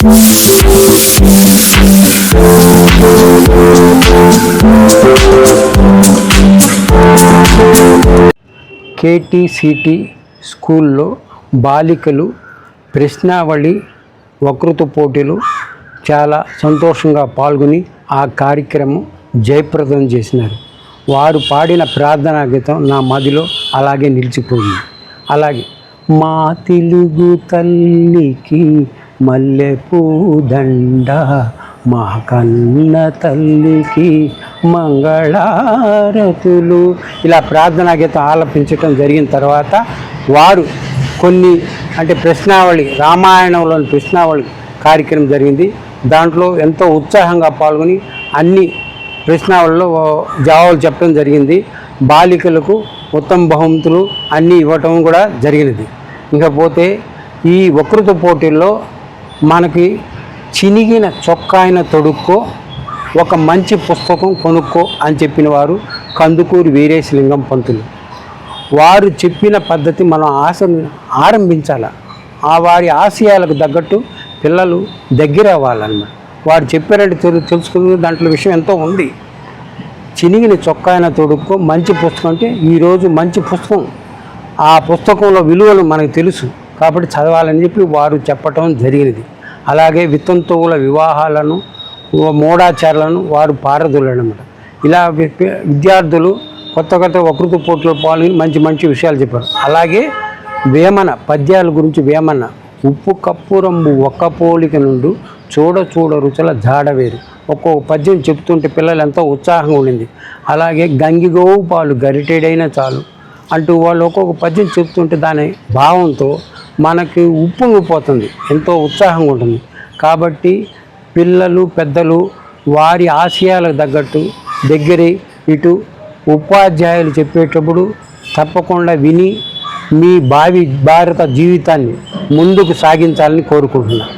KTCT స్కూల్లో బాలికలు ప్రశ్నావళి వక్తృత్వ పోటీలు చాలా సంతోషంగా పాల్గొని ఆ కార్యక్రమం జయప్రదం చేసినారు. వారు పాడిన ప్రార్థనా గీతం నా మదిలో అలాగే నిలిచిపోయింది. అలాగే మా తెలుగు తల్లికి మల్లెపూదండ మా కన్న తల్లికి మంగళారతులు. ఇలా ప్రార్థనా గీతం ఆలపించటం జరిగిన తర్వాత వారు కొన్ని అంటే ప్రశ్నావళి రామాయణంలోని ప్రశ్నావళి కార్యక్రమం జరిగింది. దాంట్లో ఎంతో ఉత్సాహంగా పాల్గొని అన్ని ప్రశ్నావళిలో జవాబులు చెప్పడం జరిగింది. బాలికలకు ఉత్తమ బహుమతులు అన్నీ ఇవ్వటం కూడా జరిగినది. ఇకపోతే ఈ వక్రత పోటీల్లో మనకి చినిగిన చొక్కాయిన తొడుక్కో ఒక మంచి పుస్తకం కొనుక్కో అని చెప్పిన వారు కందుకూరి వీరేశలింగం పంతులు. వారు చెప్పిన పద్ధతి మనం ఆశ ఆరంభించాల. ఆ వారి ఆశయాలకు తగ్గట్టు పిల్లలు దగ్గర అవ్వాలన్నమాట వారు చెప్పారంటే తెలు తెలుసుకుని దాంట్లో విషయం ఎంతో ఉంది. చినిగిన చొక్కాయన తొడుక్కో మంచి పుస్తకం అంటే ఈరోజు మంచి పుస్తకం. ఆ పుస్తకంలో విలువలు మనకు తెలుసు. కాబట్టి చదవాలని చెప్పి వారు చెప్పటం జరిగినది. అలాగే వితంతువుల వివాహాలను మూఢాచారాలను వారు పారదులనమాట ఇలా విద్యార్థులు కొత్త కొత్త వకృతి పోటీలో పాల్గొని మంచి మంచి విషయాలు చెప్పారు. అలాగే వేమన పద్యాల గురించి వేమన ఉప్పు కప్పురంబు ఒక్క పోలిక నుండి చూడ చూడ రుచుల జాడవేరు ఒక్కొక్క పద్యం చెప్తుంటే పిల్లలు ఎంతో ఉత్సాహంగా ఉండింది. అలాగే గంగిగోవు పాలు గరిటెడైనా చాలు అంటూ వాళ్ళు ఒక్కొక్క పద్యం చెప్తుంటే దాని భావంతో మనకి ఉప్పొంగిపోతుంది ఎంతో ఉత్సాహంగా ఉంటుంది. కాబట్టి పిల్లలు పెద్దలు వారి ఆశయాలకు తగ్గట్టు దగ్గరే ఇటు ఉపాధ్యాయులు చెప్పేటప్పుడు తప్పకుండా విని మీ భావి భారత జీవితాన్ని ముందుకు సాగించాలని కోరుకుంటున్నాను.